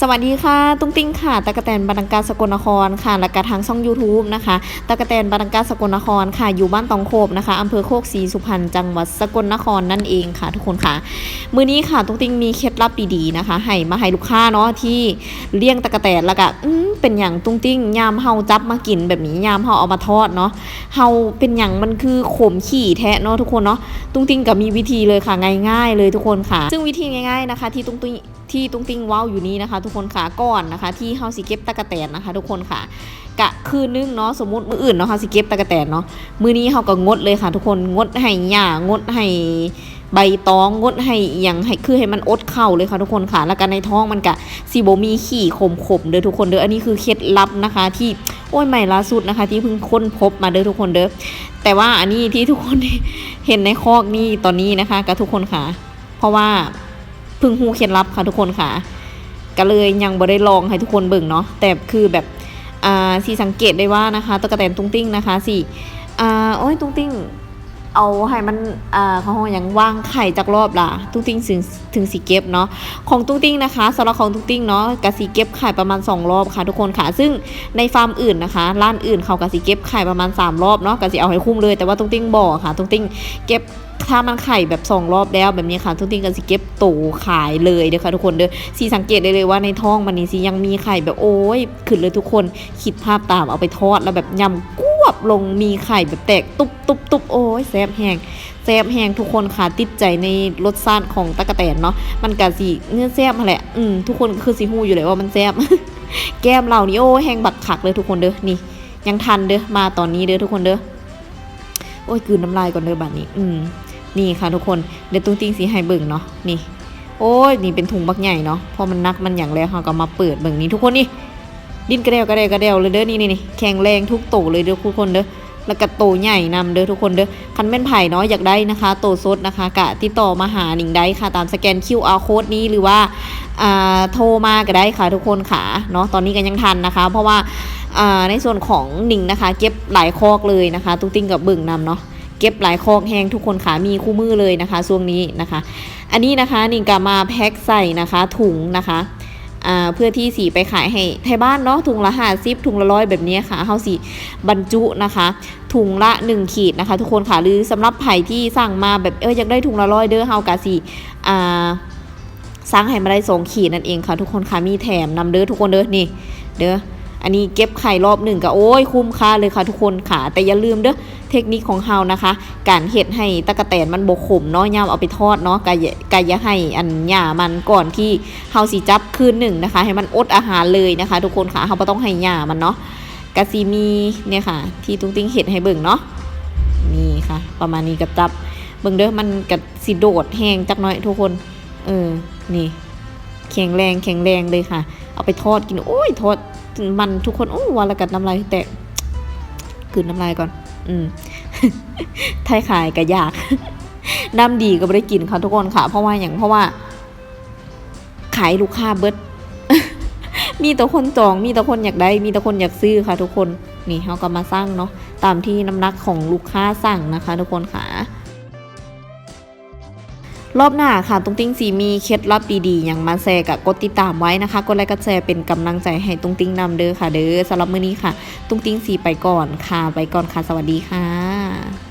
สวัสดีค่ะ ตุ้งติ้งค่ะตะกะแตนบรรณการสกลนครค่ะและกระทางช่อง YouTube นะคะตะกะแตนบรรณการสกลนครค่ะ อยู่บ้านตองโคบนะคะอำเภอโคกศรีสุพรรณจังหวัดสกลนครนั่นเองค่ะ ทุกคนค่ะ มื้อนี้ค่ะ ตุ้งติ้งมีเคล็ดลับดีๆนะคะให้มาให้ลูกค้าเนาะที่เลี้ยงตะกะแตนแล้วก็เป็นอย่างตุ้งติ้งยามเฮาจับมากินแบบนี้ยามเฮาเอามาทอดเนาะเฮาเป็นอย่างมันคือขมขี่แทะเนาะทุกคนเนาะตุ้งติ้งก็มีวิธีเลยค่ะง่าย ๆ เลยทุกคนค่ะ ซึ่งวิธีง่าย ๆนะคะ ที่ตุ้งติ้ง ที่ตุ้งติ้งว้าวอยู่นี้นะคะ ทุกคนค่ะก่อนนะคะ ที่เฮาสิเก็บตะกะแตนนะคะ ทุกคนค่ะกะคืนนึงเนาะสมมติมืออื่นเนาะเฮาสิเก็บตะกะแตนเนาะมือนี้เฮาก็งดเลยค่ะ ทุกคนงดให้หญ้างดให้ใบตองงดให้อย่างให้คือให้มันอดเข้าเลยค่ะทุกคนค่ะ แล้วก็ในท้องมันกะสิบ่มีขี้ขมๆเด้อทุกคนเด้ออันนี้คือเคล็ดลับนะคะ ที่โอ้ยใหม่ล่าสุดนะคะ ที่เพิ่งค้นพบมาเด้อทุกคนเด้อแต่ว่าอันนี้ที่ทุกคนเห็นในคอกนี่ตอนนี้นะคะกับทุกคนค่ะ เพราะว่า พึ่งหูเคล็ดลับค่ะทุกคนค่ะ ก็เลยยังบ่ได้ลองให้ทุกคนเบิ่งเนาะแต่คือแบบอ่าสีสังเกตได้ว่านะคะตะกะแตนตุ้งติ้งนะคะสีอ่าโอ้ยตุ้งติ้ง เอาให้มันอ่าเขาอย่างว่างไข่จากรอบล่ะตุ้งติ้งถึงถึงสีเก็บเนาะของตุ้งติ้งนะคะสำหรับของตุ้งติ้งเนาะกะสีเก็บไข่ประมาณ 2 รอบค่ะ ทุกคนค่ะ ซึ่งในฟาร์มอื่นนะคะร้านอื่นเขากะสีเก็บไข่ประมาณ 3 รอบเนาะกะสีเอาให้คุ้มเลยแต่ว่าตุ้งติ้งบอกค่ะตุ้งติ้งเก็บถ้ามันไข่แบบสองรอบแล้วแบบนี้ค่ะตุ้งติ้งกะสีเก็บโตขายเลยเด้อค่ะทุกคนเด้อสีสังเกตได้เลยว่าในท้องมันนี่สิยังมีไข่แบบโอ้ยขึ้นเลยทุกคนคิดภาพตามเอาไปทอดแล้วแบบยำก บลงมีไข่แบบแตกตุบตุบตุบโอ้ยแซบแห้งแซบแห้งทุกคนค่ะติดใจในรสชาติของตะกะแตนเนาะมันกะสีเนื้อแซบมาแหละอืมทุกคนคือสีหูอยู่เลยว่ามันแซบแก้มเรานี่โอ้แห้งบักขักเลยทุกคนเด้อนี่ ยังทันเด้อมาตอนนี้เด้อทุกคนเด้อโอ้ยกืนน้ำลายก่อนเด้อบัดนี้ อืมนี่ค่ะทุกคนเดี๋ยวตุ้งติ้งสีให้เบิ่งเนาะนี่ โอ้ยนี่เป็นถุงบักใหญ่เนาะพอมันนักมันอย่างแล้วเขาก็มาเปิดเบิ่งนี้ทุกคนนี่ ดิ้นกระเดวกระเดวกระเดวเลยเด้อนี่นี่แข็งแรงทุกโตเลยเด้อทุกคนเด้อแล้วก็โตใหญ่นำเด้อทุกคนเด้อคันแม่นไผ่เนาะอยากได้นะคะ โตสดนะคะ กะติดต่อมาหาหนิงได้ค่ะ ตามสแกน QR code นี้หรือว่าอ่าโทรมาก็ได้ค่ะทุกคนค่ะเนาะตอนนี้ก็ยังทันนะคะ เพราะว่าอ่าในส่วนของหนิงนะคะ เก็บหลายคอกเลยนะคะ ตุ้งติ้งกับบิ่งนำเนาะเก็บหลายคอกแห้งทุกคนค่ะมีคู่มือเลยนะคะช่วงนี้นะคะ อันนี้นะคะหนิงก็มาแพ็คใส่นะคะถุงนะคะ เพื่อที่สีไปขายให้ไทยบ้านเนาะถุงละห้าสิบถุงละร้อยแบบนี้ค่ะเฮาสีบรรจุนะคะถุงละ 1 ขีดนะคะ ทุกคนค่ะหรือสำหรับไผ่ที่สั่งมาแบบเอออยากได้ถุงละร้อยเด้อเฮากะสีอ่าสั่งให้มาได้สองขีดนั่นเองค่ะ ทุกคนค่ะมีแถมนำเด้อทุกคนเด้อนี่เด้อ อันนี้เก็บไข่รอบหนึ่งก็โอ้ยคุ้มค่าเลยค่ะทุกคนค่ะ แต่อย่าลืมเด้อเทคนิคของเฮานะคะ การเฮ็ดให้ตะกะแตนมันบกขมเนาะย่ามเอาไปทอดเนาะกะอย่ากะอย่าให้อันหย่ามันก่อนที่เฮาสิจับคืนหนึ่งนะคะ ให้มันอดอาหารเลยนะคะ ทุกคนค่ะเฮาบ่ต้องให้หย่ามันเนาะกะสิมีเนี่ยค่ะ ที่ตุ้งติ้งเฮ็ดให้เบิ่งเนาะนี่ค่ะ ประมาณนี้กับจับเบิ่งเด้อมันกะสิโดดแห้งจักน่อยทุกคน เออนี่แข็งแรงแข็งแรงเลยค่ะ เอาไปทอดกินโอ้ยทอด มันทุกคนโอ้วันละกัดน้ำลายแตกกลืนน้ำลายก่อน อืมไทยขายก็ยากน้ำดีก็ไม่ได้กินค่ะทุกคนค่ะ เพราะว่าอย่างเพราะว่า ขายลูกค้าเบิดมีแต่คนจอง มีแต่คนอยากได้ มีแต่คนอยากซื้อค่ะ ทุกคน นี่เขาก็มาสร้างเนาะ ตามที่น้ำหนักของลูกค้าสั่งนะคะ ทุกคนค่ะ รอบหน้าค่ะตุ้งติ้งสีมีเคล็ดลับดีๆอย่างมาแชร์กับกดติดตามไว้นะคะ กดไลค์กดแชร์เป็นกำลังใจให้ตุ้งติ้งนำเด้อค่ะ เด้อสำหรับมื้อนี้ค่ะ ตุ้งติ้งสีไปก่อนค่ะ ไปก่อนค่ะ สวัสดีค่ะ